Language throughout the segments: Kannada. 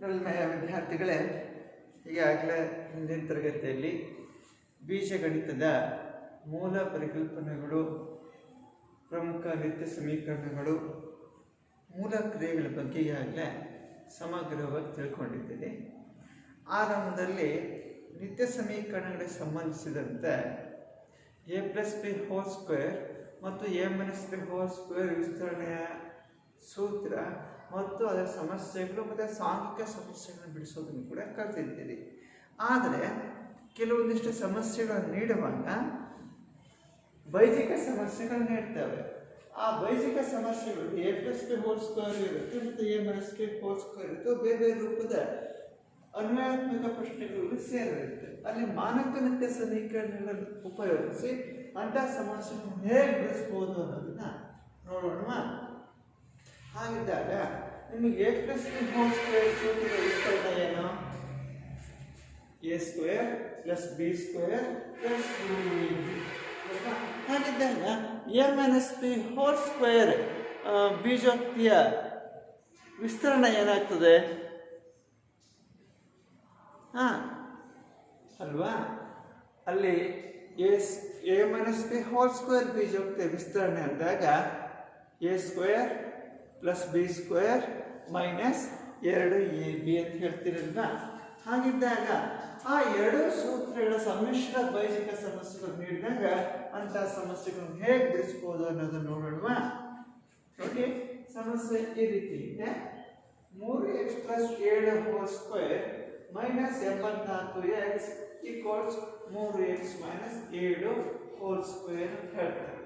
ವಿದ್ಯಾರ್ಥಿಗಳೇ, ಈಗಾಗಲೇ ಹಿಂದಿನ ತರಗತಿಯಲ್ಲಿ ಬೀಜಗಣಿತದ ಮೂಲ ಪರಿಕಲ್ಪನೆಗಳು, ಪ್ರಮುಖ ನಿತ್ಯ ಸಮೀಕರಣಗಳು, ಮೂಲ ಕ್ರಿಯೆಗಳ ಬಗ್ಗೆ ಈಗಾಗಲೇ ಸಮಗ್ರವಾಗಿ ತಿಳ್ಕೊಂಡಿದ್ದೀನಿ. ಆರಂಭದಲ್ಲಿ ನಿತ್ಯ ಸಮೀಕರಣಗಳಿಗೆ ಸಂಬಂಧಿಸಿದಂತೆ A plus B whole square ಮತ್ತು A minus B whole square ವಿಸ್ತರಣೆಯ ಸೂತ್ರ ಮತ್ತು ಅದರ ಸಮಸ್ಯೆಗಳು ಮತ್ತು ಸಾಂಘಿಕ ಸಮಸ್ಯೆಗಳನ್ನು ಬಿಡಿಸೋದನ್ನು ಕೂಡ ಕಲ್ತಿದ್ದೀರಿ. ಆದರೆ, ಕೆಲವೊಂದಿಷ್ಟು ಸಮಸ್ಯೆಗಳನ್ನು ನೀಡುವಾಗ ವೈದಿಕ ಸಮಸ್ಯೆಗಳು ನೀಡ್ತವೆ. ಆ ವೈದಿಕ ಸಮಸ್ಯೆಗಳು A plus B whole square ಇರುತ್ತೆ ಮತ್ತು ಎ ಮೈನಸ್ ಕೆ ಹೋಲ್ ಬೇರೆ ಬೇರೆ ರೂಪದ ಅನ್ವಯಾತ್ಮಕ ಪ್ರಶ್ನೆಗಳು ಸೇರಿರುತ್ತೆ. ಅಲ್ಲಿ ಮಾನಕ ನಿತ್ಯ ಸಮೀಕರಣಗಳನ್ನು ಉಪಯೋಗಿಸಿ ಅಂತಹ ಸಮಸ್ಯೆಗಳನ್ನು ಹೇಗೆ ಬಿಡಿಸ್ಬೋದು ಅನ್ನೋದನ್ನ ನೋಡೋಣ ಹಾಗಿದ್ದಾಗ ನಿಮಗೆ A plus B whole square ಸೂತ್ರದ ವಿಸ್ತರಣೆ ಏನು? A square plus B square plus ಹಾಗಿದ್ದಾಗ A minus B whole square ಬೀಜೋಕ್ತಿಯ ವಿಸ್ತರಣೆ ಏನಾಗ್ತದೆ? ಹಾಂ, ಅಲ್ವಾ? ಅಲ್ಲಿ A A minus B whole square ಬೀಜೋಕ್ತಿಯ ವಿಸ್ತರಣೆ ಅಂದಾಗ A square plus B square minus ಎರಡು ಎ ಬಿ ಅಂತ ಹೇಳ್ತೀರಲ್ವಾ ಹಾಗಿದ್ದಾಗ ಆ ಎರಡು ಸೂತ್ರಗಳ ಸಮ್ಮಿಶ್ರ ಬೈಜಿಕ ಸಮಸ್ಯೆಗಳು ನೀಡಿದಾಗ ಅಂತ ಸಮಸ್ಯೆಗಳನ್ನು ಹೇಗೆ ಬಿಡಿಸ್ಬೋದು ಅನ್ನೋದನ್ನ ನೋಡೋಣ ಓಕೆ ಸಮಸ್ಯೆ ಈ ರೀತಿ ಇದೆ. ಮೂರು ಎಕ್ಸ್ ಪ್ಲಸ್ ಏಳು ಹೋಲ್ ಸ್ಕ್ವೇರ್ ಮೈನಸ್ ಎಂಬತ್ನಾಲ್ಕು ಎಕ್ಸ್ ಈಕ್ವಲ್ಸ್ ಮೂರು ಎಕ್ಸ್ ಮೈನಸ್ ಏಳು ಹೋಲ್ ಸ್ಕ್ವೇರ್ ಅಂತ ಹೇಳ್ತಾರೆ.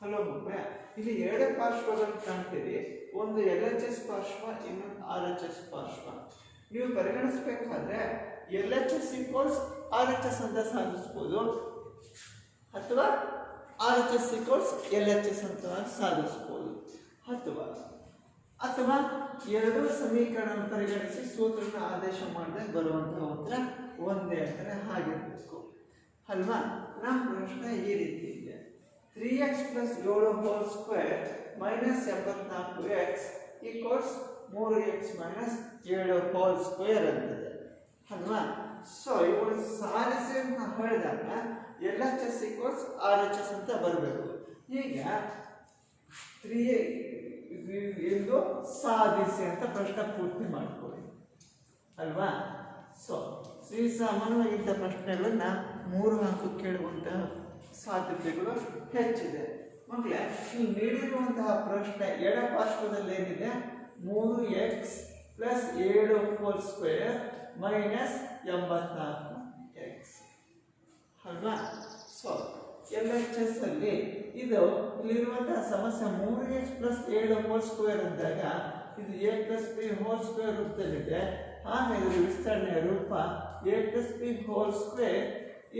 ಹಲೋ ಮಕ್ಕಳೇ ಇಲ್ಲಿ ಎರಡು ಪಾರ್ಶ್ವಗಳನ್ನು ಕಾಣ್ತೀರಿ ಒಂದು ಎಲ್ ಎಚ್ ಎಸ್ ಪಾರ್ಶ್ವ, ಇನ್ನೊಂದು ಆರ್ ಎಚ್ ಎಸ್ ಪಾರ್ಶ್ವ. ನೀವು ಪರಿಗಣಿಸಬೇಕಾದ್ರೆ L H S equals R H S ಅಂತ ಸಾಧಿಸ್ಬೋದು. ಅಥವಾ R H S equals L H S ಅಂತ ಸಾಧಿಸ್ಬೋದು. ಅಥವಾ ಅಥವಾ ಎರಡು ಸಮೀಕರಣ ಪರಿಗಣಿಸಿ ಸೂತ್ರನ ಆದೇಶ ಮಾಡದೆ ಬರುವಂತಹ ಉತ್ತರ ಒಂದೇ ಅಂದರೆ ಹಾಗಿರಬೇಕು ಅಲ್ವಾ? ನಮ್ಮ ಪ್ರಶ್ನೆ ಈ ರೀತಿ ತ್ರೀ ಎಕ್ಸ್ ಪ್ಲಸ್ ಏಳು ಹೋಲ್ ಸ್ಕ್ವೇರ್ ಮೈನಸ್ ಎಂಬತ್ನಾಲ್ಕು ಎಕ್ಸ್ ಈಕ್ವಲ್ಸ್ ಮೂರು ಎಕ್ಸ್ ಮೈನಸ್ ಏಳು ಸ್ಕ್ವೇರ್ ಅಲ್ವಾ? ಸೊ ಇವುಗಳು ಸಾಧಿಸಿ ಅಂತ ನಾವು ಹೇಳಿದಾಗ L H S equals R H S ಅಂತ ಬರಬೇಕು. ಈಗ ತ್ರೀ ಎಂದು ಸಾಧಿಸಿ ಅಂತ ಪ್ರಶ್ನೆ ಪೂರ್ತಿ ಮಾಡ್ಕೊಳ್ಳಿ. ಅಲ್ವಾ? ಸೊ ಶ್ರೀ ಸಾಮಾನ್ಯವಾಗಿ ಇಂಥ ಪ್ರಶ್ನೆಗಳನ್ನ ಮೂರು ನಾಲ್ಕು ಕೇಳುವಂತಹ ಸಾಧ್ಯತೆಗಳು ಹೆಚ್ಚಿದೆ. ಮಕ್ಕಳೇ ನೀವು ನೀಡಿರುವಂತಹ ಪ್ರಶ್ನೆ ಎಡ ಪಾರ್ಶ್ವದಲ್ಲಿ ಏನಿದೆ ಮೂರು ಎಕ್ಸ್ ಪ್ಲಸ್ ಏಳು ಹೋಲ್ ಸ್ಕ್ವೇರ್ ಮೈನಸ್ ಎಂಬತ್ನಾಲ್ಕು ಎಕ್ಸ್ ಅಲ್ವಾ? ಸೊ ಎಲ್ ಎಚ್ ಎಸ್ ಅಲ್ಲಿ ಇದು ಇಲ್ಲಿರುವಂತಹ ಸಮಸ್ಯೆ ಮೂರು ಎಕ್ಸ್ ಪ್ಲಸ್ ಏಳು ಹೋಲ್ ಸ್ಕ್ವೇರ್ ಅಂದಾಗ ಇದು A plus B whole square ರೂಪದಲ್ಲಿದೆ. ಆಮೇಲೆ ವಿಸ್ತರಣೆಯ ರೂಪ A plus B whole square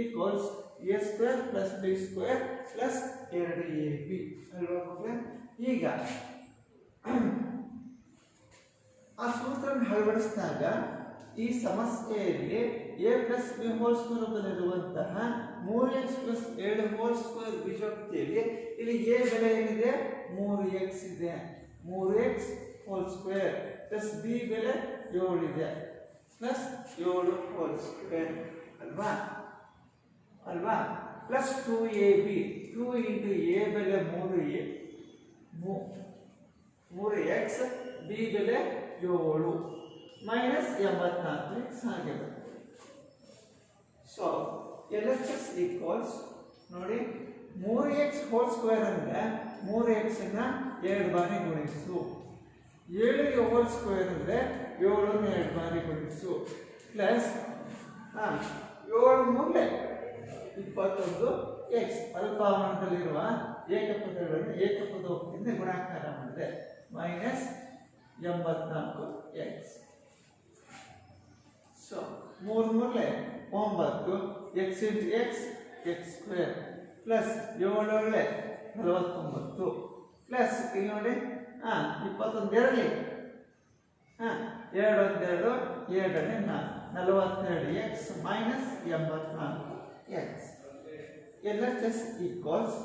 equals A square plus B square plus ಎರಡು ಎ ಬಿ ಅಲ್ವಾ ಮಕ್ಕಳೇ? ಈಗ ಆ ಸೂತ್ರವನ್ನು ಅಳವಡಿಸಿದಾಗ ಈ ಸಮಸ್ಯೆಯಲ್ಲಿ A plus B whole square ರೂಪದಲ್ಲಿರುವಂತಹ ಮೂರು ಎಕ್ಸ್ ಪ್ಲಸ್ ಎರಡು ಹೋಲ್ ಸ್ಕ್ವೇರ್ ಬೀಜೋಕ್ತಿಯಲ್ಲಿ ಇಲ್ಲಿ ಎ ಬೆಲೆ ಏನಿದೆ? ಮೂರು ಎಕ್ಸ್ ಇದೆ. ಮೂರು X whole square plus B ಬೆಲೆ ಏಳು ಇದೆ. ಪ್ಲಸ್ ಏಳು ಹೋಲ್ ಸ್ಕ್ವೇರ್ ಅಲ್ವಾ? ಅಲ್ವಾ? Plus two A B two into A ಬೆಲೆ ಮೂರು ಎ ಮೂರು ಎಕ್ಸ್ ಬಿ ಬೆಲೆ ಏಳು. ಮೈನಸ್ ಎಂಬತ್ನಾಲ್ಕು ಎಕ್ಸ್ ಆಗಿದೆ so L H X equals ನೋಡಿ, ಮೂರು ಎಕ್ಸ್ ಹೋಲ್ ಸ್ಕ್ವೇರ್ ಅಂದರೆ ಮೂರು ಎಕ್ಸನ್ನ ಎರಡು ಬಾರಿ ಗುಣಿಸು. ಏಳು ಹೋಲ್ ಸ್ಕ್ವೇರ್ ಅಂದರೆ ಏಳನ್ನು ಎರಡು ಬಾರಿ ಗುಣಿಸು. ಪ್ಲಸ್ ಹಾಂ, ಏಳು ಮೂಲೆ ಇಪ್ಪತ್ತೊಂದು ಎಕ್ಸ್ ಅಲ್ಪಾವರಣದಲ್ಲಿರುವ ಏಕಪದಗಳನ್ನು ಏಕಪದದಿಂದ ಗುಣಾಕಾರ ಮಾಡಿದೆ ಮೈನಸ್ ಎಂಬತ್ನಾಲ್ಕು ಎಕ್ಸ್ ಸೊ ಮೂರು ಮೂರಲೆ ಒಂಬತ್ತು X into X X square plus ಏಳೊಳ್ಳೆ ನಲವತ್ತೊಂಬತ್ತು ಪ್ಲಸ್ ಇಲ್ಲಿ ನೋಡಿ, ಹಾಂ ಇಪ್ಪತ್ತೊಂದೆರಡಲಿ ಹಾಂ ಎರಡು ಒಂದೆರಡು ಎರಡನೇ ನಾಲ್ಕು. ನಲವತ್ತೆರಡು ಎಕ್ಸ್ ಮೈನಸ್ ಎಂಬತ್ನಾಲ್ಕು. X L H S equals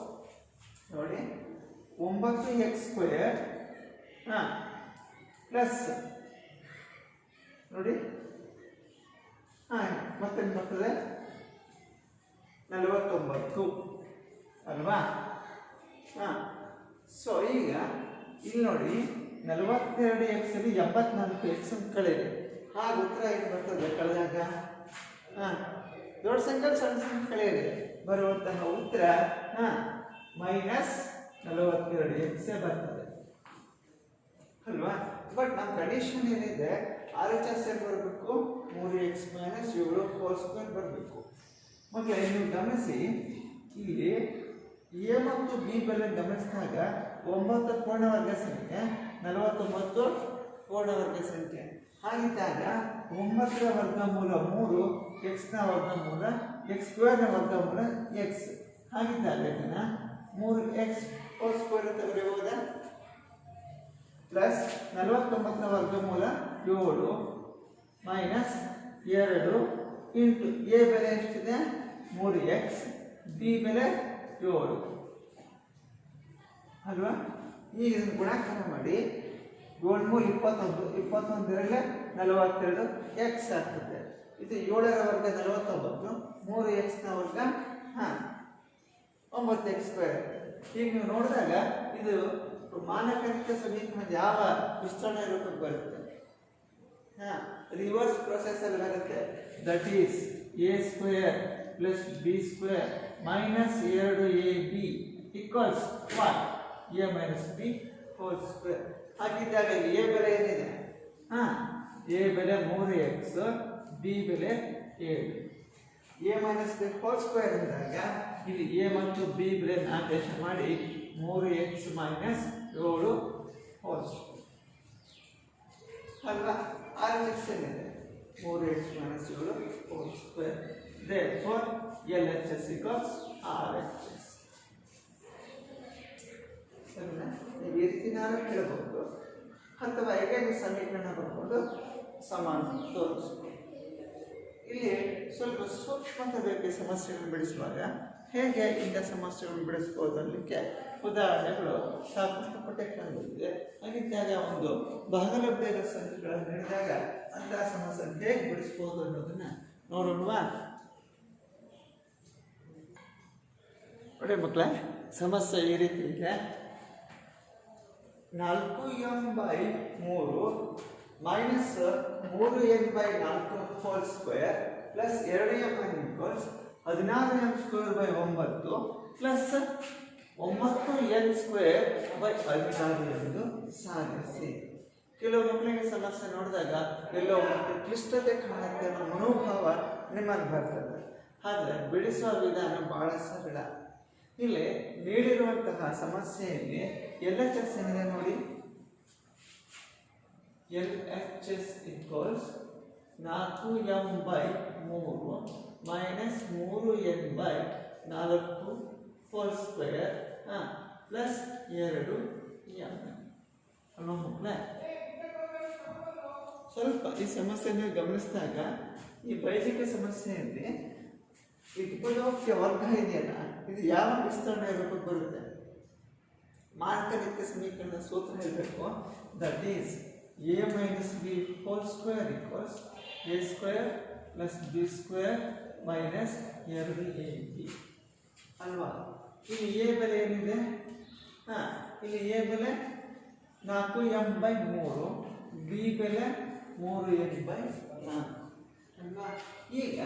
ನೋಡಿ ಒಂಬತ್ತು ಎಕ್ಸ್ ಸ್ಕ್ವೇರ್ ಹಾಂ ಪ್ಲಸ್ ನೋಡಿ ಹಾಂ ಮತ್ತೇನು ಬರ್ತದೆ? ನಲವತ್ತೊಂಬತ್ತು. ಅಲ್ವಾ? ಹಾಂ ಸೊ ಈಗ ಇಲ್ಲಿ ನೋಡಿ ನಲವತ್ತೆರಡು ಎಕ್ಸಲ್ಲಿ ಎಂಬತ್ನಾಲ್ಕು ಎಕ್ಸ್ ಅಂತ ಕಳೆಯಿರಿ ಹಾಗೆ ಉತ್ತರ ಏನು ಬರ್ತದೆ? ಕಳೆದಾಗ? ಹಾಂ ದೊಡ್ಡ ಸಂಖ್ಯೆ ಸಣ್ಣ ಸಂಖ್ಯೆ ಬರುವಂತಹ ಉತ್ತರ, ಹಾಂ ಮೈನಸ್ ನಲವತ್ತೆರಡು ಎಕ್ಸ್ ಬರ್ತದೆ. ಅಲ್ವಾ? ಬಟ್ ನಮ್ಮ ಕಂಡೀಷನ್ ಏನಿದೆ? ಆರ್ ಎಚ್ ಎಸ್ ಎಲ್ ಬರಬೇಕು? ಮೂರು ಎಕ್ಸ್ ಮೈನಸ್ ಏಳು ಫೋರ್ ಸ್ಕ್ವೇರ್ ಬರಬೇಕು. ಮಕ್ಕಳೇ, ನೀವು ಗಮನಿಸಿ, ಇಲ್ಲಿ ಎ ಮತ್ತು ಬಿ ಬೆಲೆ ಗಮನಿಸಿದಾಗ ಒಂಬತ್ತು ಪೂರ್ಣವರ್ಗ ಸಂಖ್ಯೆ, ನಲವತ್ತೊಂಬತ್ತು ಪೂರ್ಣವರ್ಗ ಸಂಖ್ಯೆ. ಹಾಗಿದ್ದಾಗ ಒಂಬತ್ತರ ವರ್ಗಮೂಲ ಮೂರು ಎಕ್ಸ್ನ ವರ್ಗಮೂಲ ಎಕ್ಸ್ ಸ್ಕ್ವೇರ್ನ ವರ್ಗಮೂಲ ಎಕ್ಸ್ ಹಾಗಿದ್ದಾಗ ಮೂರು ಎಕ್ಸ್ ಫೋರ್ ಸ್ಕ್ವೇರ್ ಅಂತ ಬರೆಯಬಹುದಾ? ಪ್ಲಸ್ ನಲವತ್ತೊಂಬತ್ತರ ವರ್ಗಮೂಲ ಏಳು ಮೈನಸ್ ಎರಡು ಇಂಟು ಎ ಬೆಲೆ ಎಷ್ಟಿದೆ? ಮೂರು ಎಕ್ಸ್ ಬಿ ಬೆಲೆ ಏಳು. ಅಲ್ವಾ? ಈಗ ಇದನ್ನು ಗುಣಾಕಾರ ಮಾಡಿ. ಏಳು ಮೂರು ಇಪ್ಪತ್ತೊಂದು, ಇಪ್ಪತ್ತೊಂದರಲ್ಲಿ ನಲವತ್ತೆರಡು ಎಕ್ಸ್ ಆಗ್ತದೆ. ಇದು ಏಳರ ವರ್ಗ ನಲವತ್ತೊಂಬತ್ತು, ಮೂರು ಎಕ್ಸ್ನ ವರ್ಗ ಹಾಂ, ಒಂಬತ್ತು ಎಕ್ಸ್ ಸ್ಕ್ವೇರ್ ಈಗ ನೀವು ನೋಡಿದಾಗ ಇದು ಮಾನಕನಿಕ ಸಮೀಕರಣ ಯಾವ ವಿಸ್ತರಣೆ ರೂಪಕ್ಕೆ ಬರುತ್ತೆ? ಹಾಂ ರಿವರ್ಸ್ ಪ್ರೊಸೆಸಲ್ಲಿ ಬರುತ್ತೆ. That is A square plus B square minus ಎರಡು A B equals one A minus B whole square ಹಾಗಿದ್ದಾಗ ಎ ಬೆಲೆ ಏನಿದೆ? ಹಾಂ. ಎ ಬೆಲೆ ಮೂರು ಎಕ್ಸ್ ಬಿ ಬೆಲೆ ಏಳು. A minus B whole square ಅಂದಾಗ ಇಲ್ಲಿ ಎ ಮತ್ತು ಬಿ ಬೆಲೆ ನಾಲ್ಕು ಮಾಡಿ ಮೂರು ಎಕ್ಸ್ ಮೈನಸ್ ಏಳು ಹೋಲ್ ಸ್ಕ್ವೇರ್ ಅಲ್ವಾ? ಆರ್ ಎಚ್ ಏನಿದೆ? ಮೂರು ಎಕ್ಸ್ ಮೈನಸ್ ಏಳು whole square therefore L H S equals R H S ಸರಿನಾ? ನೀವು ಈ ಅಥವಾ ಹೇಗೆ ಸಮೀಕರಣ ಬರ್ಕೊಂಡು ಸಮಾನ ತೋರಿಸ್ಬೋದು ಇಲ್ಲಿ ಸ್ವಲ್ಪ ಸೂಕ್ಷ್ಮತೆ ಬಗ್ಗೆ ಸಮಸ್ಯೆಗಳನ್ನು ಬಿಡಿಸುವಾಗ ಹೇಗೆ ಇಂಥ ಸಮಸ್ಯೆಗಳನ್ನು ಬಿಡಿಸ್ಬೋದು ಅನ್ನಲಿಕ್ಕೆ ಉದಾಹರಣೆಗಳು ಸಾಕಷ್ಟು ಪಠ್ಯಕ್ರಮಗಳಿದೆ ಹಾಗಿದ್ದಾಗ ಒಂದು ಭಾಗಲಭ್ಯದ ಸಂಖ್ಯೆಗಳನ್ನು ನೀಡಿದಾಗ ಅಂತಹ ಸಮಸ್ಯೆ ಹೇಗೆ ಬಿಡಿಸ್ಬೋದು ಅನ್ನೋದನ್ನು ನೋಡೋಣವಾ? ನೋಡಿ ಮಕ್ಕಳೇ, ಸಮಸ್ಯೆ ಈ ರೀತಿ ಇದೆ. ನಾಲ್ಕು ಎಂ ಬೈ ಮೂರು ಮೈನಸ್ ಮೂರು ಎನ್ ಬೈ ನಾಲ್ಕು ಹೋಲ್ ಸ್ಕ್ವೇರ್ ಪ್ಲಸ್ ಎರಡು ಎಂ ಎನ್ ಈಕ್ವಲ್ಸ್ ಹದಿನಾರು ಎಂ ಸ್ಕ್ವೇರ್ ಬೈ ಒಂಬತ್ತು ಪ್ಲಸ್ ಒಂಬತ್ತು ಎನ್ ಸ್ಕ್ವೇರ್ ಬೈ ಹದಿನಾರು ಎಂದು ಸಾಧಿಸಿ. ಕೆಲವು ಮಕ್ಕಳಿಗೆ ಸಮಸ್ಯೆ ನೋಡಿದಾಗ ಎಲ್ಲೋ ಒಂದು ಕ್ಲಿಷ್ಟತೆ ಕಾಣುತ್ತೆ ಅನ್ನೋ ಮನೋಭಾವ ನಿಮ್ಮಲ್ಲಿ ಬರ್ತದೆ. ಆದರೆ ಬಿಡಿಸುವ ವಿಧಾನ ಬಹಳ ಸರಳ. ಇಲ್ಲಿ ನೀಡಿರುವಂತಹ ಸಮಸ್ಯೆಯಲ್ಲಿ ಎಲ್ ಎಚ್ ಎಸ್ ಏನಿದೆ ನೋಡಿ? ಎಲ್ ಎಚ್ ಎಸ್ ಇಕ್ವಲ್ಸ್ ನಾಲ್ಕು ಎಂ ಬೈ ಮೂರು ಮೈನಸ್ ಮೂರು ಎನ್ ಬೈ ನಾಲ್ಕು ಫೋರ್ ಸ್ಕ್ವೇರ್ ಹಾಂ ಪ್ಲಸ್ ಎರಡು ಎಂ ಅಲ್ವಾ ಸ್ವಲ್ಪ ಈ ಸಮಸ್ಯೆಯನ್ನು ಗಮನಿಸಿದಾಗ ಈ ಬೈಜಿಕ ಸಮಸ್ಯೆಯಲ್ಲಿ ಈ ಉಪಯೋಗಕ್ಕೆ ವರ್ಗ ಇದೆಯಲ್ಲ ಇದು ಯಾವ ವಿಸ್ತರಣೆ ರೂಪಕ್ಕೆ ಬರುತ್ತೆ. ಮಾರ್ಕನಿಕ ಸಮೀಕರಣ ಸೂತ್ರ ಹೇಳಬೇಕು. That is a minus b whole square equals a square plus b square minus ಎರಡು ಎ ಬಿ ಅಲ್ವಾ? ಇಲ್ಲಿ ಎ ಬೆಲೆ ಏನಿದೆ? ಹಾಂ, ಇಲ್ಲಿ ಎ ಬೆಲೆ ನಾಲ್ಕು ಎಂ ಬೈ ಮೂರು ಬಿ ಬೆಲೆ ಮೂರು ಎನ್ ಬೈ ನಾಲ್ಕು. ಅಲ್ವಾ? ಈಗ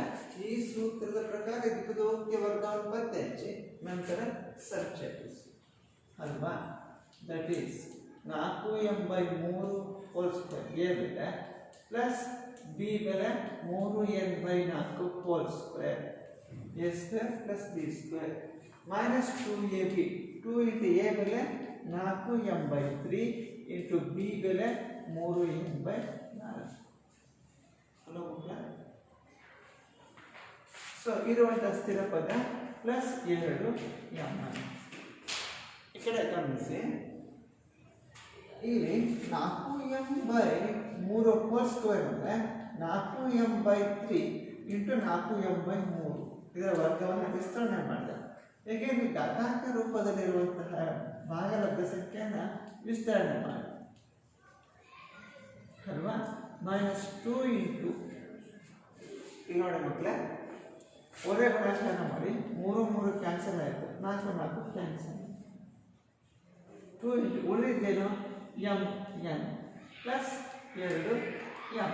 ಈ ಸೂತ್ರದ ಪ್ರಕಾರ ಇದಕ್ಕೆ ವರ್ಗವನ್ನು ಪತ್ತೆ ಹಚ್ಚಿ ನಂತರ ಸರ್ಚರಿಸಿ ಅಲ್ವಾ? ದಟ್ ಈಸ್ ನಾಲ್ಕು ಎಂ ಬೈ ಮೂರು ಹೋಲ್ ಸ್ಕ್ವೇರ್ ಎ ಬೆಲೆ ಪ್ಲಸ್ ಬಿ ಬೆಲೆ ಮೂರು ಎನ್ ಬೈ ನಾಲ್ಕು whole square a square plus b square minus two a b two into a ಬೆಲೆ ನಾಲ್ಕು m by three into b ಬೆಲೆ ಮೂರು ಎನ್ ಬೈ ನಾಲ್ಕು ಹಲೋ ಮಕ್ಕಳ ಸೊ ಇರುವಂಥ ಸ್ಥಿರ ಪದ ಪ್ಲಸ್ ಎರಡು ಎಂ ಈ ಕಡೆ ಗಮನಿಸಿ. ಇಲ್ಲಿ ನಾಲ್ಕು ಎಂ ಬೈ ಮೂರು ಫೋರ್ ಸ್ಕ್ವೇರ್ ಅಂದರೆ ನಾಲ್ಕು ಎಂ ಬೈ ತ್ರೀ ಇಂಟು ನಾಲ್ಕು ಎಂ ಬೈ ಮೂರು. ಇದರ ವರ್ಗವನ್ನು ವಿಸ್ತರಣೆ ಮಾಡಿದೆ. ಏಕೆಂದರೆ ಘಾತಾಂಕ ರೂಪದಲ್ಲಿರುವಂತಹ ಭಾಗಲಬ್ಧ ಸಂಖ್ಯೆಯನ್ನು ವಿಸ್ತರಣೆ ಮಾಡಿ. ಅಲ್ವಾ? ಮೈನಸ್ ಟೂ ಇಂಟು ಈಗ ನೋಡಿ ಮಕ್ಕಳೇ. ಒಂದೇ ಗುಣಾಕಾರ ಮಾಡಿ. ಮೂರು ಮೂರು ಕ್ಯಾನ್ಸಲ್ ಆಯಿತು. ನಾಲ್ಕು ನಾಲ್ಕು ಕ್ಯಾನ್ಸಲ್ ಟೂ ಇಂಟು ಉಳಿದೇನು ಎಂ ಎನ್ ಪ್ಲಸ್ ಎರಡು ಎಂ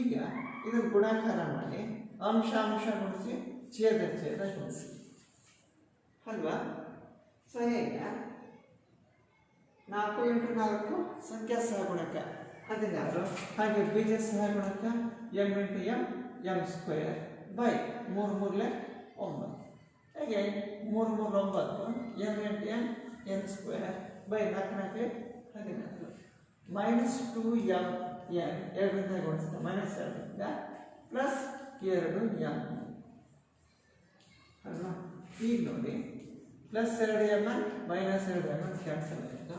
ಈಗ ಇದನ್ನು ಗುಣಾಕಾರ ಮಾಡಿ, ಅಂಶ ಅಂಶ ಗುಣಿಸಿ, ಛೇದ ಛೇದ ಗುಣಿಸಿ. ಅಲ್ವಾ? ಸೊ ಹೇಗೆ? ನಾಲ್ಕು ಇಂಟು ನಾಲ್ಕು ಸಂಖ್ಯಾ ಸಹಗುಣಕ. ಹದಿನಾರು ಹಾಗೆ ಬೀಜ ಸಹಗುಣಕ m into m m square by ಮೂರು ಮೂರಲೆ ಒಂಬತ್ತು. ಹಾಗೆ? ಮೂರು ಮೂರು ಒಂಬತ್ತು. N into n? N square. By ನಾಲ್ಕು ನಾಲ್ಕು ಹದಿನಾಲ್ಕು. Minus two m n. ಎರಡರಿಂದ ಗುಣಿಸಿದ ಮೈನಸ್ ಎರಡರಿಂದ ಪ್ಲಸ್ ಎರಡು ಎಂ. ಅಲ್ವಾ? ಈಗ ನೋಡಿ. ಪ್ಲಸ್ ಎರಡು ಎಂ ಎನ್ ಮೈನಸ್ ಎರಡು ಎಂ ಎನ್ ಕ್ಯಾನ್ಸಲ್ ಆಯಿತು?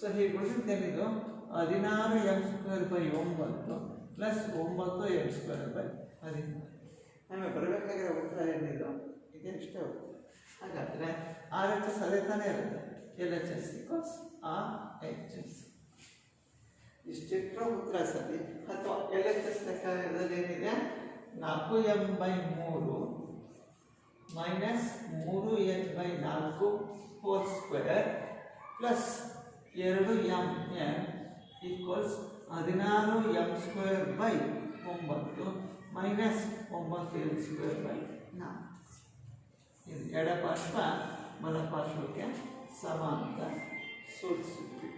ಸೊ ಹೀಗೆ ಗುಣಿಸಿದ್ದೇನಿದು ಹದಿನಾರು ಎಂ ಸ್ಕ್ವೇರ್ ಬೈ ಒಂಬತ್ತು ಪ್ಲಸ್ ಒಂಬತ್ತು ಎಂ ಸ್ಕ್ವೇರ್ ಬೈ ಹದಿನಾರು. ನಮಗೆ ಬರಬೇಕಾಗಿರೋ ಉತ್ತರ ಏನಿದು, ಇದೇ ಇಷ್ಟೇ ಹಾಗಾದರೆ ಆರ್ ಎಚ್ ಎಸ್ ಅದೇ ತಾನೇ ಇರುತ್ತೆ. L H S equals R H S ಇಷ್ಟಿಟ್ಟರೆ ಉತ್ತರ ಸರಿ ಅಥವಾ ಎಲ್ ಎಚ್ ಎಸ್ ಲೆಕ್ಕದಲ್ಲಿ ಏನಿದೆ? ನಾಲ್ಕು ಎಂ ಬೈ ಮೂರು ಮೈನಸ್ ಮೂರು ಎಚ್ ಬೈ ನಾಲ್ಕು ಹೋಲ್ ಸ್ಕ್ವೇರ್ ಪ್ಲಸ್ ಎರಡು ಎಂ ಎನ್ ಈಕ್ವಲ್ಸ್ ಹದಿನಾರು ಎಂ ಸ್ಕ್ವೇರ್ ಬೈ ಒಂಬತ್ತು ಮೈನಸ್ ಒಂಬತ್ತು ಎಂ ಸ್ಕ್ವೇರ್ ಬೈ ನಾಲ್ಕು ಇದು ಎಡಪಾರ್ಶ್ವ ಬಲಪಾರ್ಶ್ವಕ್ಕೆ ಸಮ ಅಂತ ಸೂಚಿಸುತ್ತೀವಿ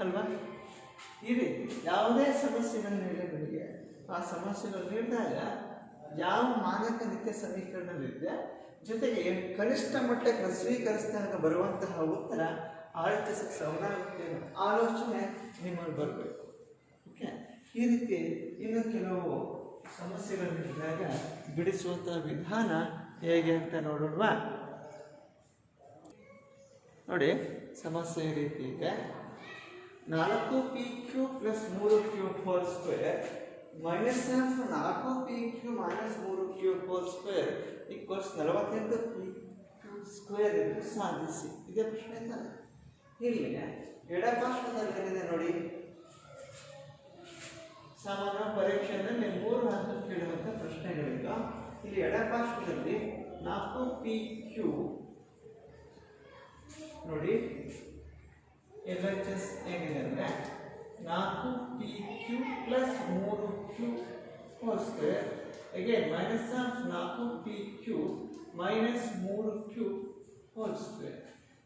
ಅಲ್ವಾ? ಈ ರೀತಿ ಯಾವುದೇ ಸಮಸ್ಯೆಗಳನ್ನು ನಮಗೆ ಆ ಸಮಸ್ಯೆಗಳು ನೀಡಿದಾಗ ಯಾವ ಮಾನಕ ನಿತ್ಯ ಸಮೀಕರಣವಿದೆ ಜೊತೆಗೆ ಕನಿಷ್ಠ ಮಟ್ಟಕ್ಕೆ ಸ್ವೀಕರಿಸಿದಾಗ ಬರುವಂತಹ ಉತ್ತರ ಆಲೋಚಿಸಕ್ಕೆ ಅನ್ನೋ ಆಲೋಚನೆ ನಿಮ್ಮಲ್ಲಿ ಬರಬೇಕು. ಓಕೆ ಈ ರೀತಿ ಇನ್ನು ಕೆಲವು ಸಮಸ್ಯೆಗಳಿದ್ದಾಗ ಬಿಡಿಸುವಂತಹ ವಿಧಾನ ಹೇಗೆ ಅಂತ ನೋಡೋಣವಾ? ನೋಡಿ, ಸಮಸ್ಯೆ ಈ ರೀತಿ ಇದೆ. ನಾಲ್ಕು ಪಿ ಕ್ಯೂ ಪ್ಲಸ್ ಮೂರು ಕ್ಯೂ ಫೋರ್ ಸ್ಕ್ವೇರ್ ಮೈನಸ್ ನಾಲ್ಕು ಪಿ ಕ್ಯೂ ಮೈನಸ್ ಮೂರು ಕ್ಯೂ ಫೋರ್ ಸ್ಕ್ವೇರ್ ಈಕ್ವಲ್ಸ್ ನಲವತ್ತೆಂಟು ಪಿ ಕ್ಯೂ ಸ್ಕ್ವೇರ್ ಎಂದು ಸಾಧಿಸಿ. ಇದೇ ಪ್ರಶ್ನೆ ಇಲ್ಲಿ ಎಡಪಾರ್ಶ್ವದಲ್ಲಿ ಏನಿದೆ ನೋಡಿ. ಸಾಮಾನ್ಯ ಪರೀಕ್ಷೆಯಲ್ಲಿ ಮೂರು ಹಂತ ಕೇಳುವಂಥ ಪ್ರಶ್ನೆಗಳಿಂದ ಇಲ್ಲಿ ಎಡಪಾರ್ಶ್ವದಲ್ಲಿ ನಾಲ್ಕು ಪಿ ಕ್ಯೂ ನೋಡಿ ಎಲ್ ಎಚ್ ಎಸ್ ಹೇಗಿದೆ ಅಂದರೆ ನಾಲ್ಕು ಪಿ ಕ್ಯೂ ಪ್ಲಸ್ ಮೂರು q whole square again minus of ನಾಲ್ಕು ಪಿ ಕ್ಯೂ ಮೈನಸ್ ಮೂರು ಕ್ಯೂ ಹೋಲ್ ಸ್ಕ್ವೇರ್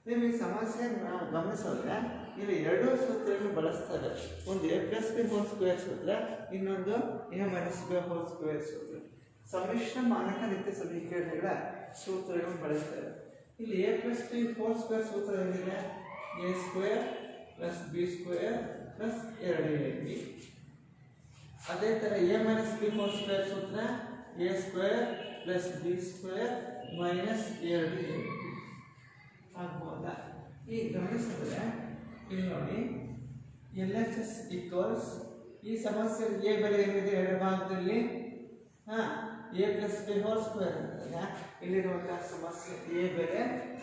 ನೀವು ಈ ಸಮಸ್ಯೆಯನ್ನು ಗಮನಿಸಿದ್ರೆ ಇಲ್ಲಿ ಎರಡು ಸೂತ್ರಗಳನ್ನು ಬಳಸ್ತಾರೆ. ಒಂದು a plus b whole square ಸೂತ್ರ, ಇನ್ನೊಂದು a minus b whole square ಸೂತ್ರ. ಸಮ್ಮಿಶ್ರ ಮಾನಕ ನಿತ್ಯ ಸಮೀಕರಣಗಳ ಸೂತ್ರಗಳನ್ನು ಬಳಸ್ತಾರೆ. ಇಲ್ಲಿ a plus b whole square ಸೂತ್ರ ಏನಿದೆ a square plus b square plus ಎರಡು ಎ ಬಿ ಅದೇ ಥರ a minus b whole square ಸೂತ್ರ a square plus b square minus ಎರಡು ಎ ಬಿ ಆಗ್ಬೋದಾ? ಈಗ ಗಮನಿಸಿದ್ರೆ ಇಲ್ಲಿ ನೋಡಿ. ಎಲ್ ಎಚ್ ಎಸ್ ಈಕ್ವಲ್ಸ್ ಈ ಸಮಸ್ಯೆ ಎ ಬೆಲೆ ಏನಿದೆ ಎಡಭಾಗದಲ್ಲಿ ಹಾಂ a plus b whole square ಅಂದಾಗ ಇಲ್ಲಿರುವಂತಹ ಸಮಸ್ಯೆ ಎ ಬೆಲೆ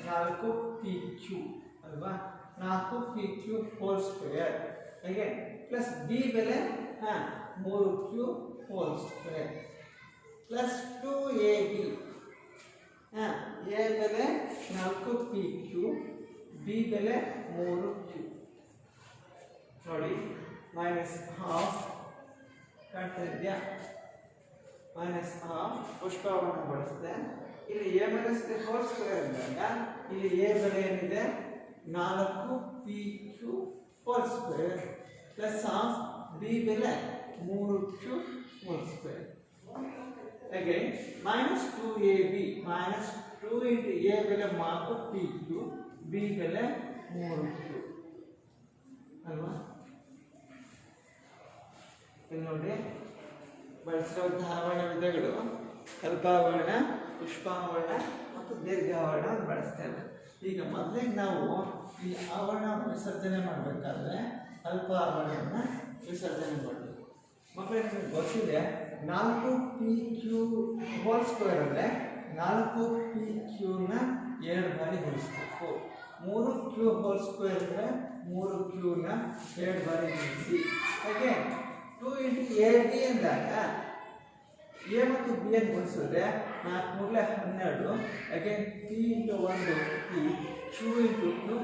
ನಾಲ್ಕು ಪಿ ಕ್ಯೂ ಅಲ್ವಾ? ನಾಲ್ಕು ಪಿ ಕ್ಯೂ ಹೋಲ್ ಸ್ಕ್ವೇರ್ ಹಾಗೆ ಪ್ಲಸ್ ಬಿ ಬೆಲೆ ಹಾಂ, ಮೂರು q whole square plus two a b ಹಾಂ ಎ ಬೆಲೆ ನಾಲ್ಕು ಪಿ ಕ್ಯೂ ಬಿ ಬೆಲೆ ಮೂರು ಕ್ಯೂ ನೋಡಿ ಮೈನಸ್ ಹಾಫ್ ಕಾಣ್ತಾ ಇದೆಯಾ? ಮೈನಸ್ ಹಾಫ್ ಪುಷ್ಪವನ್ನು ಬಳಸಿದೆ. ಇಲ್ಲಿ A minus B whole square ಅಂದಾಗ ಇಲ್ಲಿ ಎ ಬೆಲೆ ಏನಿದೆ? ನಾಲ್ಕು P Q whole square plus half B ಬೆಲೆ ಮೂರು Q whole square again, minus 2ab minus 2 into A ಬೆಲೆ ಮಾಕು ಪಿ ಕ್ಯೂ ಬಿ ಬೆಲೆ ಮೂರು ಕ್ಯೂ ಅಲ್ವಾ? ಇಲ್ಲಿ ನೋಡಿ ಬಳಸಿರುವಂತಹ ಆವರಣ ವಿಧಗಳು. ಅಲ್ಪಾವರಣ ಪುಷ್ಪಾವರಣ ಮತ್ತು ದೀರ್ಘಾವರಣ ಬಳಸ್ತೇವೆ ಈಗ ಮೊದಲಿಗೆ ನಾವು ಈ ಆವರಣ ವಿಸರ್ಜನೆ ಮಾಡಬೇಕಾದ್ರೆ ಅಲ್ಪ ಆವರಣವನ್ನು ವಿಸರ್ಜನೆ ಮಾಡಬೇಕು. ಮಕ್ಕಳಿಗೆ ನಿಮಗೆ ಗೊತ್ತಿದೆ, ನಾಲ್ಕು ಪಿ ಕ್ಯೂ ಹೋಲ್ ಸ್ಕ್ವೇರ್ ಅಂದರೆ ನಾಲ್ಕು ಪಿ ಕ್ಯೂನ ಎರಡು ಬಾರಿ ಗುಣಿಸ್ಬೇಕು. ಮೂರು ಕ್ಯೂ ಹೋಲ್ ಸ್ಕ್ವೇರ್ ಅಂದರೆ ಮೂರು ಕ್ಯೂನ ಎರಡು ಬಾರಿ ಗುಣಿಸಿ. ಹಾಗೆ ಟೂ ಇಂಟು ಎ ಬಿ ಅಂದಾಗ ಎ ಮತ್ತು ಬಿ ಅನ್ನು ಗುಣಿಸಿದ್ರೆ ನಾಲ್ಕು ಮೂರಲೆ ಹನ್ನೆರಡು. ಅಗೇನ್ ಟಿ ಇಂಟು ಒಂದು t two into two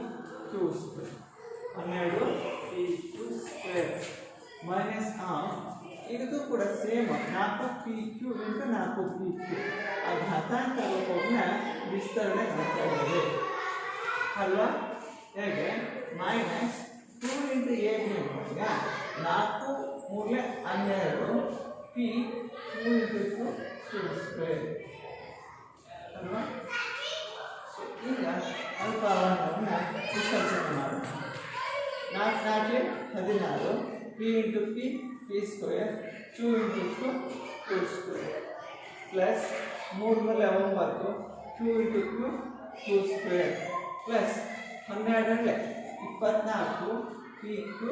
two square ಹನ್ನೆರಡು t two square minus of ಇದು ಕೂಡ ಸೇಮ್ ನಾಲ್ಕು ಪಿ ಕ್ಯೂ ಇಂಟು ನಾಲ್ಕು ಪಿ ಕ್ಯೂ ಆ ಘಾತಾಂಕ ರೂಪವನ್ನ ವಿಸ್ತರಣೆ ಮಾಡ್ತಾ ಇದ್ದಾರೆ ಅಲ್ವಾ? ಹೇಗೆ? ಮೈನಸ್ ಟೂ ಇಂಟು ಎ ಮಾಡಿದಾಗ ನಾಲ್ಕು ಮೂರಲೆ ಹನ್ನೆರಡು p two into two two square ಅಲ್ವಾ ಸೊ ಈಗ ಅಲ್ಪಾವರಣವನ್ನು ವಿಸರ್ಜನೆ ಮಾಡೋಣ ನಾಲ್ಕು ನಾಲ್ಕು ಹದಿನಾರು p into p p square two into two two square plus ಮೂರು ಮೇಲೆ ಒಂಬತ್ತು two into two two square plus ಹನ್ನೆರಡರಲ್ಲೇ ಇಪ್ಪತ್ನಾಲ್ಕು ಪಿ ಟು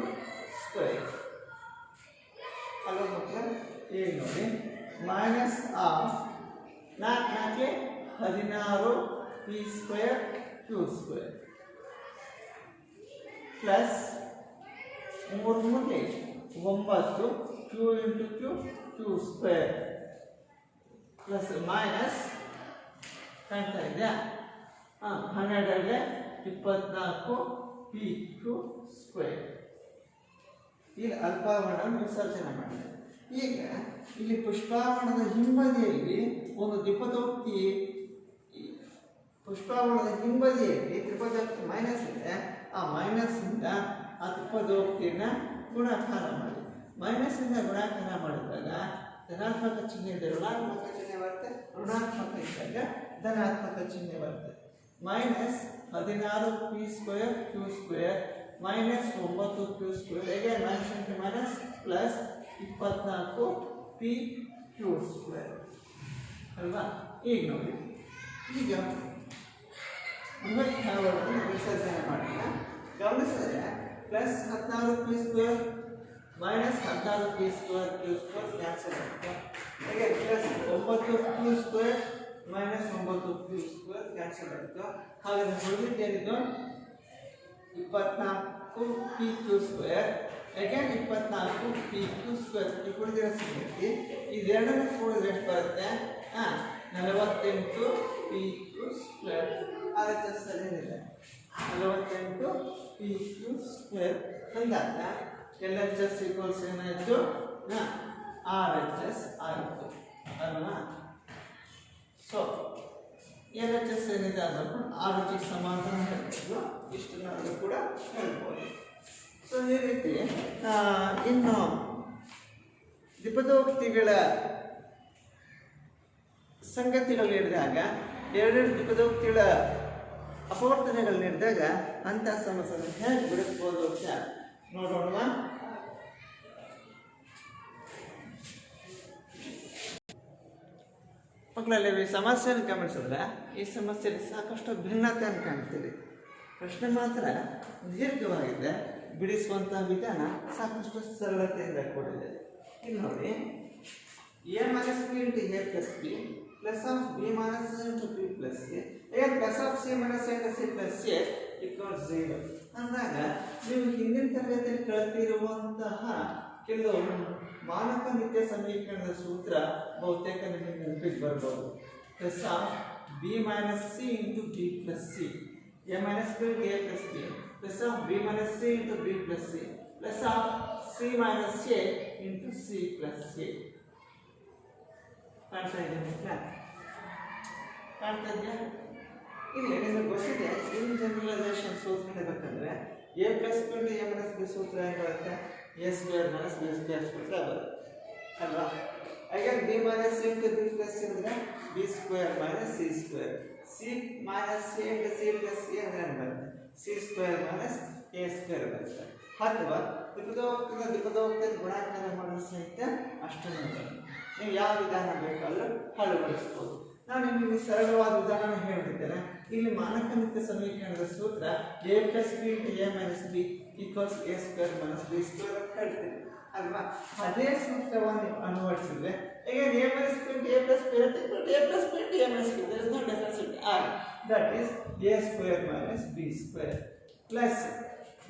ಸ್ಕ್ವೇರ್ ಅಲ್ಲೋ ಮಕ್ಕಳು ಈಗ ನೋಡಿ ಮೈನಸ್ ಆಫ್ ನಾಲ್ಕು ನಾಲ್ಕು ಹದಿನಾರು p square q square plus ಮೂರು ಮೂರಲಿ ಒಂಬತ್ತು q into q q square plus minus ಕಾಣ್ತಾ ಇದೆಯಾ ಹಾಂ ಹನ್ನೆರಡರಲ್ಲೇ ಇಪ್ಪತ್ನಾಲ್ಕು ಪಿ ಕ್ಯೂ ಸ್ಕ್ವೇರ್ ಇಲ್ಲಿ ಅಲ್ಪಾವರಣವನ್ನು ವಿಸರ್ಜನೆ ಮಾಡಿದೆ. ಈಗ ಇಲ್ಲಿ ಪುಷ್ಪಾವರಣದ ಹಿಂಬದಿಯಲ್ಲಿ ಒಂದು ದ್ವಿಪದೋಕ್ತಿ ಪುಷ್ಪಾವರಣದ ಹಿಂಬದಿಯಲ್ಲಿ ತ್ರಿಪದೋಕ್ತಿ ಮೈನಸ್ ಇದೆ. ಆ ಮೈನಸ್ ಇಂದ ಆ ತ್ರಿಪದೋಕ್ತಿಯನ್ನ ಗುಣಾಕಾರ ಮಾಡಿ. ಮೈನಸ್ ಇಂದ ಗುಣಾಕಾರ ಮಾಡಿದಾಗ ಧನಾತ್ಮಕ ಚಿಹ್ನೆ ಇದೆ ಋಣಾತ್ಮಕ ಚಿಹ್ನೆ ಬರುತ್ತೆ, ಋಣಾತ್ಮಕ ಇದ್ದಾಗ ಧನಾತ್ಮಕ ಚಿಹ್ನೆ ಬರುತ್ತೆ. ಮೈನಸ್ ಹದಿನಾರು p square q square minus ಒಂಬತ್ತು ಕ್ಯೂ ಸ್ಕ್ವೇರ್ ಹೇಗೆ ಮೈನಸ್ ಇಂಟು ಮೈನಸ್ ಪ್ಲಸ್ ಇಪ್ಪತ್ನಾಲ್ಕು ಪಿ ಕ್ಯೂ ಸ್ಕ್ವೇರ್ ಅಲ್ವಾ ಈಗ ನೋಡಿ ಈಗ ಬೃಹತ್ ಭಾವವನ್ನು ವಿಸರ್ಜನೆ ಮಾಡಿಲ್ಲ ಗಮನಿಸಿದ್ರೆ ಪ್ಲಸ್ ಹದಿನಾರು ಪಿ ಸ್ಕ್ವೇರ್ ಮೈನಸ್ ಹದಿನಾರು p square q square cancel ಆಗುತ್ತೆ ಹಾಗೆ ಪ್ಲಸ್ ಒಂಬತ್ತು ಕ್ಯೂ ಸ್ಕ್ವೇರ್ ಮೈನಸ್ ಒಂಬತ್ತು ಕ್ಯೂ ಸ್ಕ್ವೇರ್ ಕ್ಯಾನ್ಸಲ್ ಆಯಿತು ಹಾಗಾದ್ರೆ ಉಳಿದಿದ್ದೇನಿದು ಇಪ್ಪತ್ನಾಲ್ಕು ಪಿ ಕ್ಯೂ ಸ್ಕ್ವೇರ್ ಅಗೇನ್ ಇಪ್ಪತ್ನಾಲ್ಕು ಪಿ ಕ್ಯೂ ಸ್ಕ್ವೇರ್ ಈ ಉಳಿದಿರೋ ಸಂಗತಿ ಇದೆರಡನ್ನು ಕೂಡಿದ್ರೆ ಎಷ್ಟು ಬರುತ್ತೆ ಹಾಂ ನಲವತ್ತೆಂಟು ಪಿ ಕ್ಯೂ ಸ್ಕ್ವೇರ್ ಆಗುತ್ತೆ ಸರಿಯಿದೆ ನಲವತ್ತೆಂಟು ಪಿ ಕ್ಯೂ ಸ್ಕ್ವೇರ್ ಅಂದಾಗ ಎಲ್ ಎಚ್ ಎಸ್ ಈಕ್ವಲ್ಸ್ ಏನಾಯಿತು ಹಾಂ ಆರ್ ಎಚ್ ಎಸ್ ಆಯಿತು ಅಲ್ವಾ ಸೊ ಎಲ್ ಎಚ್ ಎಸ್ ಏನಿದೆ ಅದನ್ನು ಆರ್ ಎಚ್ ಎಸ್ ಸಮಾಧಾನ ಇಷ್ಟನ್ನಾದರೂ ಕೂಡ ಹೇಳ್ಬೋದು. ಸೊ ಈ ರೀತಿ ಇನ್ನು ದ್ವಿಪದೋಕ್ತಿಗಳ ಸಂಗತಿಗಳು ನೀಡಿದಾಗ ಎರಡೆರಡು ದ್ವಿಪದೋಕ್ತಿಗಳ ಅಪವರ್ತನೆಗಳು ನೀಡಿದಾಗ ಅಂತಹ ಸಮಸ್ಯೆಗಳನ್ನು ಹೇಗೆ ಬಿಡಿಸ್ಬೋದು ಅಂತ ನೋಡೋಣ ಮಕ್ಕಳಲ್ಲಿ ಸಮಸ್ಯೆಯನ್ನು ಗಮನಿಸಿದ್ರೆ, ಈ ಸಮಸ್ಯೆಯಲ್ಲಿ ಸಾಕಷ್ಟು ಭಿನ್ನತೆಯನ್ನು ಕಾಣ್ತೀವಿ ಪ್ರಶ್ನೆ ಮಾತ್ರ ದೀರ್ಘವಾಗಿದೆ. ಬಿಡಿಸುವಂಥ ವಿಧಾನ ಸಾಕಷ್ಟು ಸರಳತೆಯಿಂದ ಕೊಡಿದೆ ಇಲ್ಲಿ ನೋಡಿ. A minus b into a plus b plus of b minus into b plus c a plus of c minus into c plus a equal zero ಅಂದಾಗ ನೀವು ಹಿಂದಿನ ತರಗತಿಯಲ್ಲಿ ಕಳೆದಿರುವಂತಹ ಕೆಲವು ಮಾನಕ ನಿತ್ಯ ಸಮೀಕರಣದ ಸೂತ್ರ ಬಹುತೇಕ ನಿಮಗೆ ನೆನಪಿಗೆ ಬರ್ಬೋದು. Plus of b minus c into b plus c a minus b into a plus b plus of b minus c into b plus c plus of c minus a into c plus a ಕಾಣ್ತಾ ಇದೆ ಮಕ್ಕಳ ಕಾಣ್ತಾ ಇದೆಯಾ ಇಲ್ಲಿ ನಿಮಗೆ ಗೊತ್ತಿದೆ ಇನ್ ಜನರಲೈಸೇಷನ್ ಸೂತ್ರ ಹಿಡಬೇಕಂದ್ರೆ a plus b into a minus b ಸೂತ್ರ ಏನು ಬರುತ್ತೆ? A square minus b square ಸೂತ್ರ ಬರುತ್ತೆ. ಅಲ್ವಾ? Again b minus c into b plus c ಅಂದರೆ b square minus c square c minus c into c plus c ಅಂದರೆ ಬರುತ್ತೆ? C square minus a square ಬರುತ್ತೆ. ಅಥವಾ ದ್ವಿಪದೋಕ್ತದ ದ್ವಿಪದೋಕ್ತದ ಗುಣಾಕಾರ ಮಾಡೋ ಸಹಿತ ಅಷ್ಟನ್ನು ನೀವು ಯಾವ ವಿಧಾನ ಬೇಕಾದರೂ ಅಳವಡಿಸ್ಬೋದು. ನಾನು ನಿಮಗೆ ಸರಳವಾದ ಉದಾಹರಣೆ ಹೇಳ್ತಿದ್ದೇನೆ ಇಲ್ಲಿ ಮಾನಕಮಿತ ನಿತ್ಯ ಸಮೀಕರಣದ ಸೂತ್ರ a plus b into a minus b equals a square minus b square ಅಂತ ಹೇಳ್ತೀವಿ ಅಲ್ವಾ? ಅದೇ ಸೂತ್ರವನ್ನು ನೀವು ಅಳವಡಿಸಿದ್ರೆ Again, a minus p into a plus p, nothing but a plus p into a minus p. There is no difference in r. That is a square minus b square plus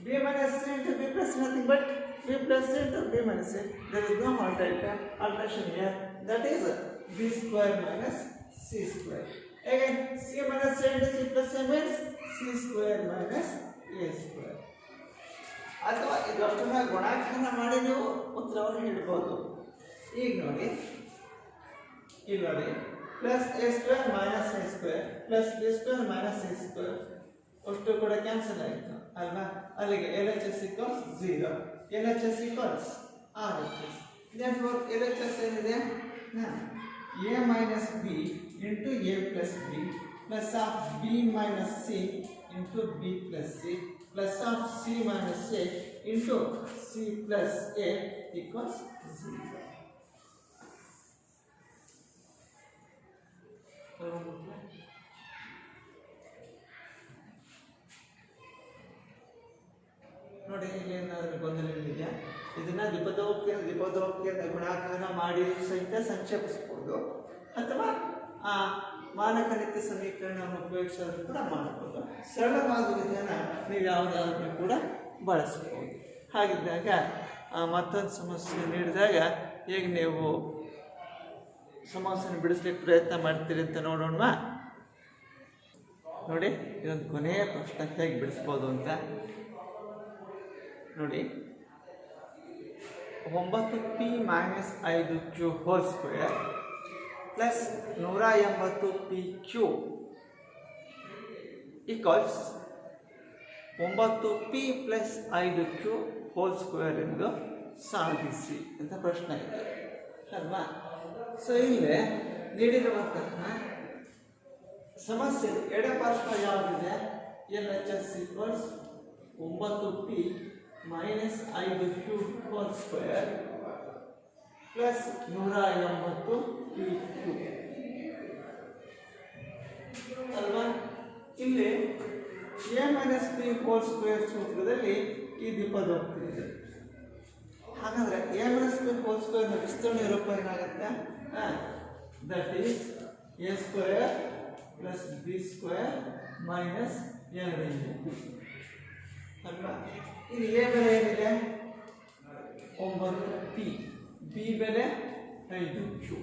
b minus c into b plus nothing but b plus c into b minus c. There is no alteration, alteration here. That is b square minus c square. Again, c minus c into c plus c means c square minus a square. ಅಥವಾ ಇದಷ್ಟನ್ನ ಗುಣಾಕಾರ ಮಾಡಿ ನೀವು ಉತ್ತರವನ್ನು ಹಿಡ್ಬೋದು ಈಗ ನೋಡಿ ಇಲ್ಲಿ ನೋಡಿ plus a square minus a square plus b square minus a square ಅಷ್ಟು ಕೂಡ ಕ್ಯಾನ್ಸಲ್ ಆಯಿತು ಅಲ್ವಾ ಅಲ್ಲಿಗೆ L H S equals zero L H S equals R H S therefore L H S ಏನಿದೆ a minus b into a plus b plus of b minus c into b plus c plus of c minus a into c plus a equals zero ನೋಡಿ ಇಲ್ಲಿ ಏನಾದರೂ ಗೊಂದಲ ಇದೆಯಾ ಇದನ್ನ ದ್ವಿಪದೋಕ್ತಿಯ ದ್ವಿಪದೋಕ್ತಿಯ ಗುಣಾಕಾರ ಮಾಡಿ ಸಹಿತ ಸಂಕ್ಷೇಪಿಸ್ಬೋದು. ಅಥವಾ, ಆ, ಮಾನಕ ನಿತ್ಯ ಸಮೀಕರಣವನ್ನು ಉಪಯೋಗಿಸೋದು ಕೂಡ ಮಾಡ್ಬೋದು. ಸರಳವಾದ ವಿಧಾನ ನೀವು ಯಾವುದಾದ್ರೂ ಕೂಡ ಬಳಸ್ಬೋದು. ಹಾಗಿದ್ದಾಗ ಮತ್ತೊಂದು ಸಮಸ್ಯೆ ನೀಡಿದಾಗ ಈಗ ನೀವು ಸಮಸ್ಯೆನ ಬಿಡಿಸ್ಲಿಕ್ಕೆ ಪ್ರಯತ್ನ ಮಾಡ್ತೀರಿ ಅಂತ ನೋಡೋಣವಾ? ನೋಡಿ, ಇದೊಂದು ಕೊನೆಯ ಪ್ರಶ್ನೆ ಹೇಗೆ ಬಿಡಿಸ್ಬೋದು ಅಂತ. ನೋಡಿ, ಒಂಬತ್ತು ಪಿ ಮೈನಸ್ ಐದು ಕ್ಯೂ ಹೋಲ್ ಸ್ಕ್ವೇರ್ ಪ್ಲಸ್ ನೂರ ಎಂಬತ್ತು ಪಿ ಕ್ಯೂ ಈಕ್ವಲ್ಸ್ ಒಂಬತ್ತು ಪಿ ಪ್ಲಸ್ ಐದು ಕ್ಯೂ ಹೋಲ್ ಸ್ಕ್ವೇರ್ ಎಂದು ಸಾಧಿಸಿ ಅಂತ ಪ್ರಶ್ನೆ ಇದೆ. ಅಲ್ವಾ ಸೊ ಇಲ್ಲಿ ನೀಡಿರುವಂತಹ ಸಮಸ್ಯೆ ಎಡಪಾರ್ಶ್ವ ಯಾವುದಿದೆ? ಎಲ್ ಎಚ್ ಎಸ್ ಈಕ್ವಲ್ಸ್ ಒಂಬತ್ತು ಪಿ ಮೈನಸ್ ಐದು ಕ್ಯೂ ಹೋಲ್ ಸ್ಕ್ವೇರ್ ಪ್ಲಸ್ ನೂರ ಎಂಬತ್ತು ಪಿ ಕ್ಯೂ ಅಲ್ವಾ? ಇಲ್ಲಿ A minus P whole square ಸೂತ್ರದಲ್ಲಿ ಈ ದ್ವಿಪದೋಕ್ತಿದೆ ಹಾಗಾದ್ರೆ ಎ ಮೈನಸ್ ಪಿ ಹೋಲ್ ಸ್ಕ್ವೇರ್ನ ವಿಸ್ತರಣೆ ರೂಪ ಏನಾಗುತ್ತೆ? That is a square plus b square minus ಎರಡು ಅಲ್ವಾ? ಇಲ್ಲಿ ಎ ಬೆಲೆ ಏನಿದೆ? ಒಂಬತ್ತು ಪಿ ಬಿ ಬೆಲೆ ಐದು ಕ್ಯೂ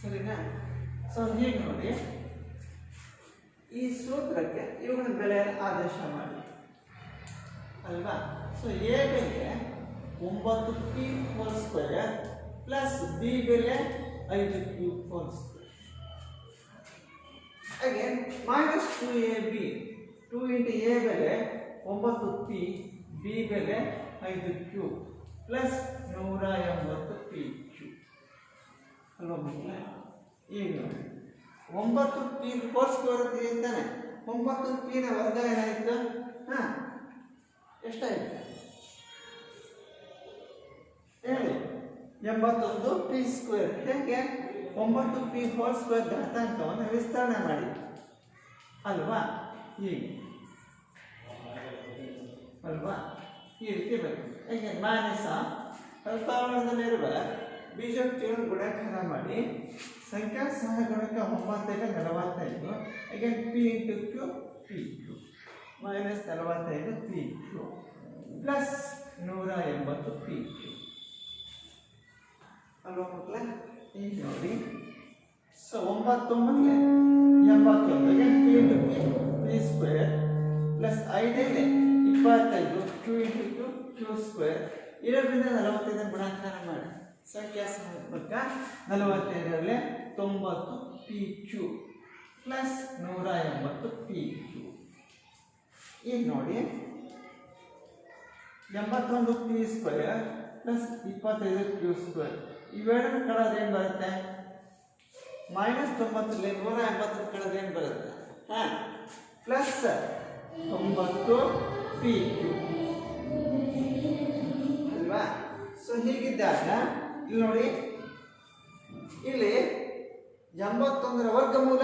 ಸರಿನಾ? ಸೊ ಹೀಗೆ ನೋಡಿ. ಈ ಸೂತ್ರಕ್ಕೆ ಇವುಗಳ ಬೆಲೆ ಆದೇಶ ಮಾಡಿ. ಅಲ್ವಾ? ಸೊ ಎ ಬೆಲೆ ಒಂಬತ್ತು p whole square plus b ಬೆಲೆ ಐದು q whole square again minus two a b two into a ಬೆಲೆ ಒಂಬತ್ತು ಪಿ ಬಿ ಬೆಲೆ ಐದು ಕ್ಯೂ ಪ್ಲಸ್ ನೂರ ಎಂಬತ್ತು ಪಿ ಕ್ಯೂ ಅಲ್ವಾ? ಈಗ ಒಂಬತ್ತು ಪಿ ಸ್ಕ್ವೇರ್ ಅಂತಾನೆ ಒಂಬತ್ತು ಪಿನ ವರ್ಗ ಏನಾಯ್ತು ಹಾ, ಎಷ್ಟಾಯ್ತು? ಹೇಳಿ. ಎಂಬತ್ತೊಂದು ಪಿ ಸ್ಕ್ವೇರ್ ಹೇಗೆ? ಒಂಬತ್ತು ಪಿ ಹೋಲ್ ಸ್ಕ್ವೇರ್ ಘಾತಾಂಕವನ್ನು ವಿಸ್ತರಣೆ ಮಾಡಿ. ಅಲ್ವಾ? ಹೀಗೆ ಅಲ್ವಾ? ಈ ರೀತಿ ಬೇಕು. ಹೇಗೆ? ಮಾನಸ ಅಲ್ಪಾವರಣದಲ್ಲಿರುವ ಬೀಜೋಕ್ತಿಯನ್ನು ಗುಣಾಕಾರ ಮಾಡಿ. ಸಂಖ್ಯಾ ಸಹಗುಣಕ ಒಂಬತ್ತೈದು ನಲವತ್ತೈದು. ಹೇಗೆ p into q p q minus ನಲವತ್ತೈದು ಪಿ ಕ್ಯೂ ಪ್ಲಸ್ ನೂರ ಎಂಬತ್ತು ಪಿ ಕ್ಯೂ ಅಲ್ವಾ ಮಕ್ಕಳ ಈಗ ನೋಡಿ. ಸೊ ಒಂಬತ್ತೊಂಬತ್ತನೇ ಎಂಬತ್ತೊಂದಕ್ಕೆ p into p square plus ಐದೈದು ಇಪ್ಪತ್ತೈದು q into two q square ಇರೋದ್ರಿಂದ ನಲವತ್ತೈದನ್ನು ಗುಣಾಕಾರ ಮಾಡಿ. ಸಂಖ್ಯಾಸ ಪಕ್ಕ ನಲವತ್ತೈದರಲ್ಲಿ ತೊಂಬತ್ತು ಪಿ ಕ್ಯೂ ಪ್ಲಸ್ ನೂರ ಎಂಬತ್ತು ಪಿ ಕ್ಯೂ ಈಗ ನೋಡಿ. ಎಂಬತ್ತೊಂದು ಪಿ ಸ್ಕ್ವೇರ್ ಪ್ಲಸ್ ಇಪ್ಪತ್ತೈದು ಕ್ಯೂ ಸ್ಕ್ವೇರ್. ಇವೆರಡರ ಕಳೆದ್ರೆ ಏನು ಬರುತ್ತೆ? ಮೈನಸ್ ತೊಂಬತ್ತರಲ್ಲಿ ನೂರ ಎಂಬತ್ತರ ಕಳೆದ್ರೆ ಏನು ಬರುತ್ತೆ? ಹಾಂ, ಪ್ಲಸ್ ತೊಂಬತ್ತು ಪಿ ಕ್ಯೂ. ಅಲ್ವಾ? ಸೊ ಹೀಗಿದ್ದಾಗ, ಇಲ್ಲಿ ನೋಡಿ. ಇಲ್ಲಿ ಎಂಬತ್ತೊಂದರ ವರ್ಗಮೂಲ,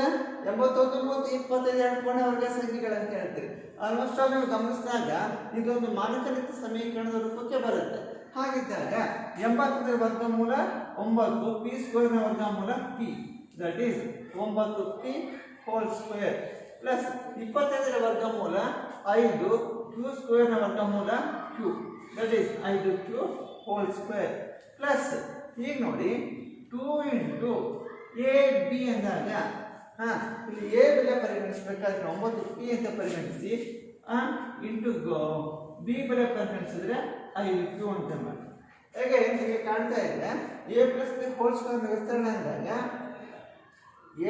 ಎಂಬತ್ತೊಂದು, ಮೂವತ್ತು, ಇಪ್ಪತ್ತೈದು ಎರಡು ಪೂರ್ಣ ವರ್ಗ ಸಂಖ್ಯೆಗಳಂತ ಹೇಳ್ತೀವಿ ಆಲ್ಮೋಸ್ಟ್ ಆಲ್ ನೀವು ಗಮನಿಸಿದಾಗ, ಇದೊಂದು ಮಾನಕರಿತ ಸಮೀಕರಣದ ರೂಪಕ್ಕೆ ಬರುತ್ತೆ. ಹಾಗಿದ್ದಾಗ ಎಂಬತ್ತರ ವರ್ಗಮೂಲ ಒಂಬತ್ತು ಪಿ ಸ್ಕ್ವೇರ್ನ ವರ್ಗಮೂಲ ಪಿ ದಟ್ ಈಸ್ ಒಂಬತ್ತು ಪಿ ಹೋಲ್ ಸ್ಕ್ವೇರ್ ಪ್ಲಸ್ ಇಪ್ಪತ್ತೈದರ ವರ್ಗಮೂಲ ಐದು ಕ್ಯೂ ಸ್ಕ್ವೇರ್ನ ವರ್ಗಮೂಲ ಕ್ಯೂ ದಟ್ ಈಸ್ ಐದು ಕ್ಯೂ ಹೋಲ್ ಸ್ಕ್ವೇರ್ ಪ್ಲಸ್ ಈಗ ನೋಡಿ ಟೂ ಇಂಟು ಎ ಬಿ ಅಂದಾಗ, ಹಾಂ, ಇಲ್ಲಿ ಎ ಬೆಲೆ ಪರಿಗಣಿಸಬೇಕಾದ್ರೆ ಒಂಬತ್ತು ಪಿ ಅಂತ ಪರಿಗಣಿಸಿ ಇಂಟು ಬಿ ಬೆಲೆ ಪರಿಗಣಿಸಿದ್ರೆ ಐದು ಕ್ಯೂ ಅಂತ ಮಾಡಿ ಹೇಗೆ ನಿಮಗೆ ಕಾಣ್ತಾ ಇದೆ? A plus b whole square ವಿಸ್ತರಣೆ ಅಂದಾಗ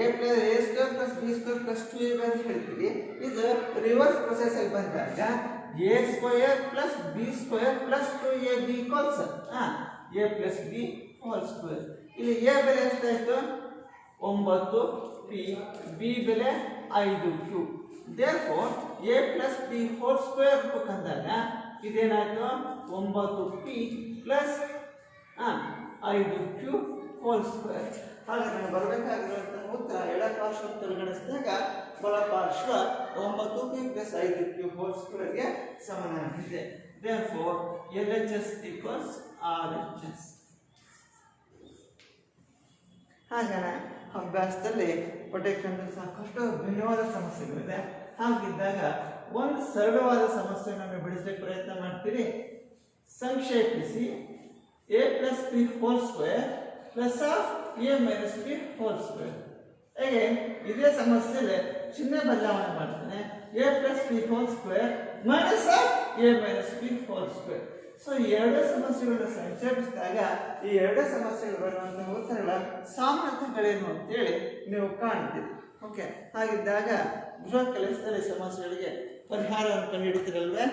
a plus a square plus b square plus two a ಅಂತ ಹೇಳ್ತೀವಿ. ಇದು ರಿವರ್ಸ್ ಪ್ರೊಸೆಸ್ ಅಲ್ಲಿ ಬಂದಾಗ a square plus b square plus two a b equals a plus b whole square ಇಲ್ಲಿ ಎ ಬೆಲೆ ಎಷ್ಟಾಯಿತು ಒಂಬತ್ತು. ಪಿ ಬಿ ಬೆಲೆ ಐದು. Q therefore a plus b whole square ಬೇಕಂದಾಗ ಇದೇನಾಯ್ತು? ಒಂಬತ್ತು ಪಿ ಪ್ಲಸ್ ಐದು ಕ್ಯೂ ಹೋಲ್ ಸ್ಕ್ವೇರ್. ಹಾಗಾದ್ರೆ ಬರಬೇಕಾಗಿರುವಂತಹ ಉತ್ತರ ಎಡ ಪಾರ್ಶ್ವ ಪರಿಗಣಿಸಿದಾಗ ಬಲ ಪಾರ್ಶ್ವ ಒಂಬತ್ತು ಪಿ ಪ್ಲಸ್ ಐದು ಕ್ಯೂ ಹೋಲ್ ಸ್ಕ್ವೇರ್ಗೆ ಸಮನಾಗಿದೆ therefore L H S equals R H S ಹಾಗಾದ್ರೆ ಅಭ್ಯಾಸದಲ್ಲಿ ಪಠ್ಯಕ್ರಮದ ಸಾಕಷ್ಟು ಭಿನ್ನವಾದ ಸಮಸ್ಯೆಗಳಿದೆ. ಹಾಗಿದ್ದಾಗ ಒಂದು ಸರಳವಾದ ಸಮಸ್ಯೆಯನ್ನು ಬಿಡಿಸಲಿಕ್ಕೆ ಪ್ರಯತ್ನ ಮಾಡ್ತೀರಿ. ಸಂಕ್ಷೇಪಿಸಿ. A plus B whole square plus of A minus B whole square ಹೇಗೆ? ಇದೇ ಸಮಸ್ಯೆಯಲ್ಲಿ ಚಿಹ್ನೆ ಬದಲಾವಣೆ ಮಾಡ್ತೇನೆ. A plus B whole square minus of A minus B whole square so ಎರಡು ಸಮಸ್ಯೆಗಳನ್ನ ಸಂಕ್ಷೇಪಿಸಿದಾಗ ಈ ಎರಡೇ ಸಮಸ್ಯೆಗಳು ಬರುವಂತಹ ಉತ್ತರಗಳ ಸಾಮರ್ಥ್ಯಗಳೇನು ಅಂತೇಳಿ ನೀವು ಕಾಣ್ತೀರಿ. ಓಕೆ ಹಾಗಿದ್ದಾಗ ಗೃಹ ಕೆಲಸದಲ್ಲಿ ಸಮಸ್ಯೆಗಳಿಗೆ ಪರಿಹಾರವನ್ನು ಕಂಡುಹಿಡಿತೀರಲ್ವೇ?